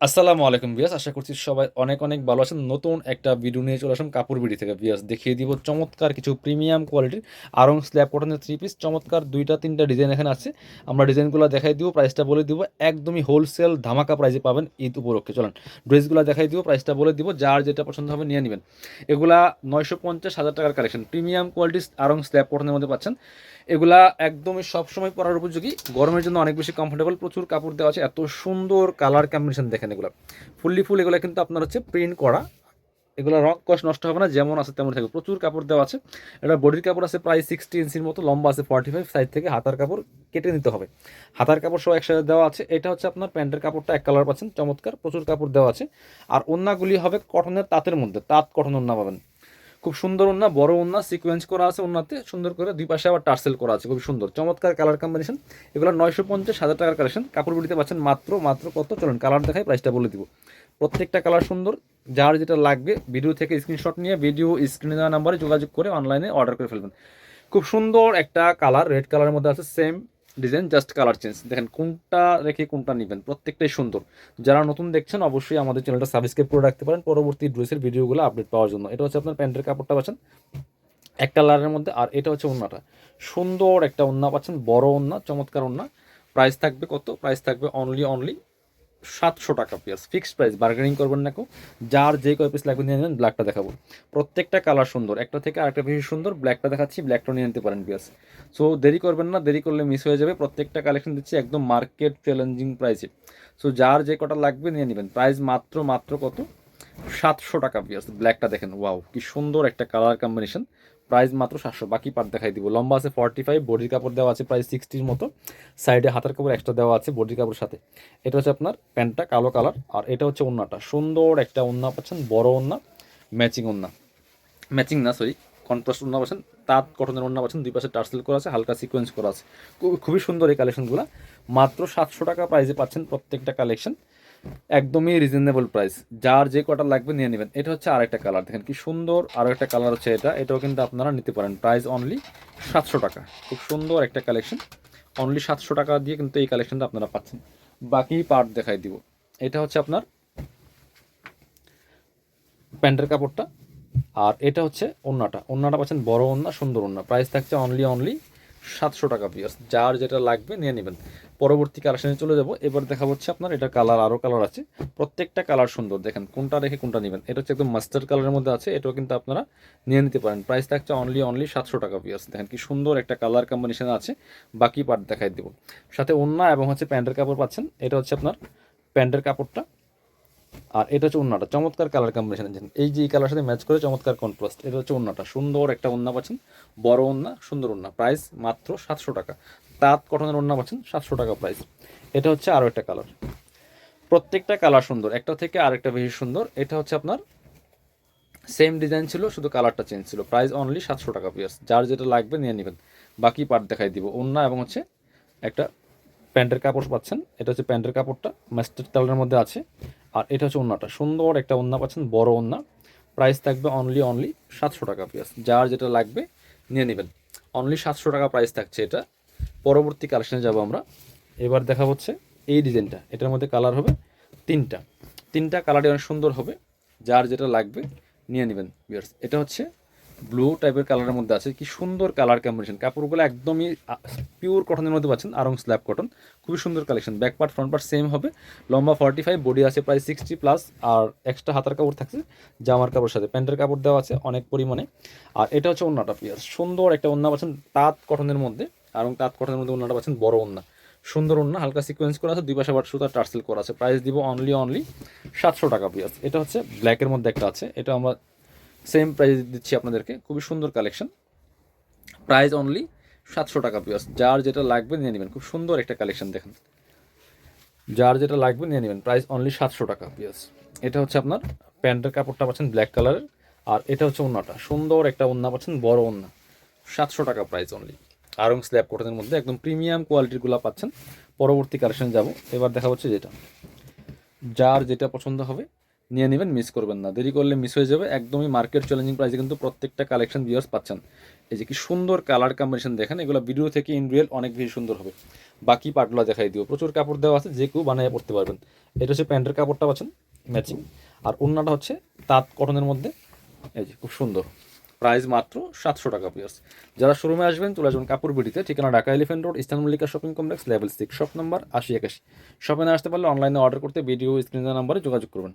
আসসালামু আলাইকুম বিয়াস আশা করছি সবাই অনেক অনেক ভালো আছেন। নতুন একটা ভিডিও নিয়ে চলে আসলাম কাপড় বিড়ি থেকে। বিয়াস দেখিয়ে দিব চমৎকার কিছু প্রিমিয়াম কোয়ালিটির আরং স্ল্যাব কটনের থ্রি পিস চমৎকার দুইটা, তিনটা ডিজাইন এখানে আছে। আমরা ডিজাইনগুলো দেখাই দিব প্রাইসটা বলে দিব। একদমই হোলসেল ধামাকা প্রাইসে পাবেন ঈদ উপলক্ষে। চলেন ড্রেসগুলো দেখাই দিব প্রাইসটা বলে দিব। যার যেটা পছন্দ হবে নিয়ে নেবেন। এগুলা নয়শো পঞ্চাশ হাজার টাকার কালেকশন প্রিমিয়াম কোয়ালিটির আরং স্ল্যাব কটনের মধ্যে পাচ্ছেন। এগুলা একদমই সবসময় পরার উপযোগী। গরমের জন্য অনেক বেশি কমফোর্টেবল প্রচুর কাপড় দেওয়া আছে। এত সুন্দর কালার কম্বিনেশন দেখেন। এগুলো। ফুললি ফুল এগুলো কিন্তু আপনার হচ্ছে প্রিন্ট করা। এগুলো রক কষ নষ্ট হবে না, যেমন আছে তেমন থাকবে। প্রচুর কাপড় দেওয়া আছে। এটা বডির কাপড় আছে প্রায় সিক্সটি ইঞ্চির মতো, লম্বা আছে ফর্টি ফাইভ সাইজ থেকে হাতার কাপড় কেটে নিতে হবে। হাতার কাপড় সব একসাথে দেওয়া আছে। এটা হচ্ছে আপনার প্যান্টের কাপড়টা এক কালার পাচ্ছেন, চমৎকার, প্রচুর কাপড় দেওয়া আছে। আর ওন্নাগুলি হবে কটনের তাঁতের মধ্যে। তাঁত কটন অন্য পাবেন। খুব সুন্দর ওন্না বড় ওন্না সিকোয়েন্স করা আছে ওন্নাতে সুন্দর করে দুই পাশে আবার টার্সেল করা আছে, খুব সুন্দর। চমৎকার কালার কম্বিনেশন এগুলো নয়শো পঞ্চাশ, হাজার টাকার কালেকশন কাপড় বিড়িতে পাচ্ছেন মাত্র মাত্র কত? চলুন কালার দেখাই প্রাইসটা বলে দিব। প্রত্যেকটা কালার সুন্দর। যার যেটা লাগবে ভিডিও থেকে স্ক্রিনশট নিয়ে ভিডিও স্ক্রিনে দেওয়া নাম্বারে যোগাযোগ করে অনলাইনে অর্ডার করে ফেলবেন। খুব সুন্দর একটা কালার রেড কালারের মধ্যে আছে same design just colour change দেখেন, কোনটা রেখে কোনটা নেবেন, প্রত্যেকটাই সুন্দর। যারা নতুন দেখছেন, অবশ্যই আমাদের চ্যানেলটা সাবস্ক্রাইব করে রাখতে পারেন। পরবর্তী ড্রেসের ভিডিওগুলো আপডেট পাওয়ার জন্য। এটা হচ্ছে আপনার প্যান্টের কাপড়টা পাচ্ছেন। এক কালারের মধ্যে, আর এটা হচ্ছে ওন্নাটা। সুন্দর একটা ওন্না পাচ্ছেন, বড় ওন্না, চমৎকার ওন্না। প্রাইস থাকবে কত? প্রাইস থাকবে অনলি অনলি সাতশো টাকা পিস ফিক্সড প্রাইস বার্গেনিং করবেন না কেউ। যার যে কয় পিস লাগবে নিয়ে নেবেন ব্ল্যাকটা দেখাবো। প্রত্যেকটা কালার সুন্দর। একটা থেকে আরেকটা বেশি সুন্দর ব্ল্যাকটা দেখাচ্ছি ব্ল্যাকটা নিয়ে নিতে পারেন পিস সো দেরি করবেন না, দেরি করলে মিস হয়ে যাবে। প্রত্যেকটা কালেকশন দিচ্ছি একদম মার্কেট চ্যালেঞ্জিং প্রাইসে সো যার যে কটা লাগবে নিয়ে নেবেন। প্রাইস মাত্র মাত্র কত? সাতশো টাকা পিস ব্ল্যাকটা দেখেন ওয়াও কি সুন্দর একটা কালার কম্বিনেশন প্রাইস মাত্র সাতশো, বাকি পার্ট দেখাই দিব। লম্বা আছে ফর্টি ফাইভ বডির কাপড় দেওয়া আছে প্রায় সিক্সটির মতো। সাইডে হাতের কাপড় এক্সট্রা দেওয়া আছে বডির কাপড়ের সাথে। এটা হচ্ছে আপনার প্যান্টটা, কালো কালার আর এটা হচ্ছে ওন্নাটা। সুন্দর একটা ওন্না পাচ্ছেন, বড় ওন্না ম্যাচিং ওন্না। ম্যাচিং না সরি কন্ট্রাস্ট ওন্না পাচ্ছেন, তাঁত কটনের ওন্না পাচ্ছেন, দুই পাশে টার্সেল করা আছে, হালকা সিকোয়েন্স করা আছে। খুব- খুবই সুন্দর এই কালেকশনগুলো মাত্র সাতশো টাকা প্রাইসে পাচ্ছেন প্রত্যেকটা কালেকশন একদমই রিজনেবল প্রাইস যার যে কটা লাগবে নিয়ে নেবেন। এটা হচ্ছে আরেকটা কালার দেখেন কি সুন্দর আরও একটা কালার হচ্ছে এটা। এটাও কিন্তু আপনারা নিতে পারেন। প্রাইস অনলি সাতশো টাকা। খুব সুন্দর একটা কালেকশন অনলি সাতশো টাকা দিয়ে কিন্তু এই কালেকশনটা আপনারা পাচ্ছেন। বাকি পার্ট দেখাই দিব। এটা হচ্ছে আপনার প্যান্টের কাপড়টা। আর এটা হচ্ছে ওন্নাটা। ওন্নাটা পাচ্ছেন বড় ওন্না, সুন্দর ওন্না। প্রাইস থাকছে অনলি অনলি সাতশো টাকা পিস যার যেটা লাগবে নিয়ে নেবেন। পরবর্তী কালেকশনে চলে যাব। এবার দেখা হচ্ছে আপনার, এটা কালার আরও কালার আছে। প্রত্যেকটা কালার সুন্দর। দেখেন, কোনটা রেখে কোনটা নেবেন। এটা হচ্ছে একদম মাস্টার্ড কালারের মধ্যে আছে। এটাও কিন্তু আপনারা নিয়ে নিতে পারেন। প্রাইস থাকছে অনলি অনলি সাতশো টাকা পিস দেখেন কি সুন্দর একটা কালার কম্বিনেশন আছে। বাকি পার্ট দেখাই দেবো। সাথে ওন্না এবং হচ্ছে প্যান্টের কাপড় পাচ্ছেন। এটা হচ্ছে আপনার প্যান্টের কাপড়টা। আর এটা হচ্ছে উন্নাটা। চমৎকার কালার কম্বিনেশন আছেন এই যে কালার সাথে ম্যাচ করে চমৎকার কন্ট্রাস্ট এটা হচ্ছে উন্নাটা। সুন্দর একটা উন্না পাচ্ছেন। বড় উন্না, সুন্দর উন্না। প্রাইস মাত্র সাতশো টাকা। তাঁত কটনের উন্না পাচ্ছেন সাতশো টাকা প্রাইস এটা হচ্ছে আরও একটা কালার প্রত্যেকটা কালার সুন্দর। একটা থেকে আরেকটা বেশি সুন্দর। এটা হচ্ছে আপনার সেম ডিজাইন ছিল, শুধু কালারটা চেঞ্জ ছিল। প্রাইস অনলি সাতশো টাকা পিস যার যেটা লাগবে নিয়ে নেবেন। বাকি পার্ট দেখাই দিব। ওন্না এবং হচ্ছে একটা প্যান্টের কাপড় পাচ্ছেন। এটা হচ্ছে প্যান্টের কাপড়টা। মাস্টার্ড কালারের মধ্যে আছে। আর এটা হচ্ছে ওন্নাটা। সুন্দর একটা ওন্না পাচ্ছেন, বড় ওন্না। প্রাইস থাকবে অনলি অনলি সাতশো টাকা পিয়াস যার যেটা লাগবে নিয়ে নেবেন। অনলি সাতশো টাকা প্রাইস থাকছে এটা। পরবর্তী কালেকশানে যাব আমরা। এবার দেখা হচ্ছে এই ডিজাইনটা। এটার মধ্যে কালার হবে তিনটা। তিনটা কালারই অনেক সুন্দর হবে। যার যেটা লাগবে নিয়ে নেবেন বিয়ার্স এটা হচ্ছে ব্লু টাইপের কালারের মধ্যে আছে। কি সুন্দর কালার কম্বিনেশন কাপড়গুলো একদমই পিওর কটনের মধ্যে পাচ্ছেন, আরং স্ল্যাব কটন খুবই সুন্দর collection back part front part same হবে। লম্বা ফর্টি ফাইভ বডি আছে প্রায় সিক্সটি প্লাস আর এক্সট্রা হাতার কাপড় থাকছে, জামার কাপড়ের সাথে। প্যান্টের কাপড় দেওয়া আছে অনেক পরিমাণে। আর এটা হচ্ছে অন্যটা পিয়ার সুন্দর একটা অন্য পাচ্ছেন তাঁত কটনের মধ্যে। এবং তাঁত কটনের মধ্যে অন্যটা পাচ্ছেন বড় অন্য সুন্দর অন্য হালকা সিকোয়েন্স করা আছে। দুই পাশে আবার সুতার টার্সেল করা আছে। প্রাইস দিব অনলি অনলি সাতশো টাকা পিয়াস এটা হচ্ছে ব্ল্যাকের মধ্যে একটা আছে। এটা আমরা সেম প্রাইস দিচ্ছি আপনাদেরকে, খুবই সুন্দর কালেকশন প্রাইস অনলি সাতশো টাকা পিস যার যেটা লাগবে নিয়ে নেবেন। খুব সুন্দর একটা কালেকশন দেখেন। যার যেটা লাগবে নিয়ে নেবেন। প্রাইস অনলি সাতশো টাকা পিস এটা হচ্ছে আপনার প্যান্টের কাপড়টা পাচ্ছেন ব্ল্যাক কালারের আর এটা হচ্ছে ওন্নাটা। সুন্দর একটা ওন্না পাচ্ছেন, বড় ওন্না। সাতশো টাকা প্রাইস অনলি আরং স্ল্যাব কটনের মধ্যে একদম প্রিমিয়াম কোয়ালিটিরগুলো পাচ্ছেন। পরবর্তী কালেকশন যাব। এবার দেখা হচ্ছে যেটা। যার যেটা পছন্দ হবে নিয়ে নেবেন মিস করবেন না। দেরি করলে মিস হয়ে যাবে। একদমই মার্কেট চ্যালেঞ্জিং প্রাইসে কিন্তু প্রত্যেকটা কালেকশন ভিউয়ার্স পাচ্ছেন। এই যে কি সুন্দর কালার কম্বিনেশন দেখেন, এগুলো ভিডিও থেকে ইন রিয়েল অনেক বেশি সুন্দর হবে। বাকি পার্টগুলো দেখাই দিও। প্রচুর কাপড় দেওয়া আছে, যে কেউ বানিয়ে পড়তে পারবেন। এটা হচ্ছে প্যান্টের কাপড়টা পাচ্ছেন ম্যাচিং আর অন্যটা হচ্ছে তাঁত কটনের মধ্যে। এই যে খুব সুন্দর। প্রাইস মাত্র সাতশো টাকা পিয়ার্স যারা শোরুমে আসবেন, চলে আসবেন কাপড় বিটিতে ঠিকানা Dhaka Elephant Road Eastern Mallika shopping complex level six shop number আশি একাশি। শপে না আসতে পারলে অনলাইনে অর্ডার করতে ভিডিও স্ক্রিনের নাম্বারে যোগাযোগ করবেন।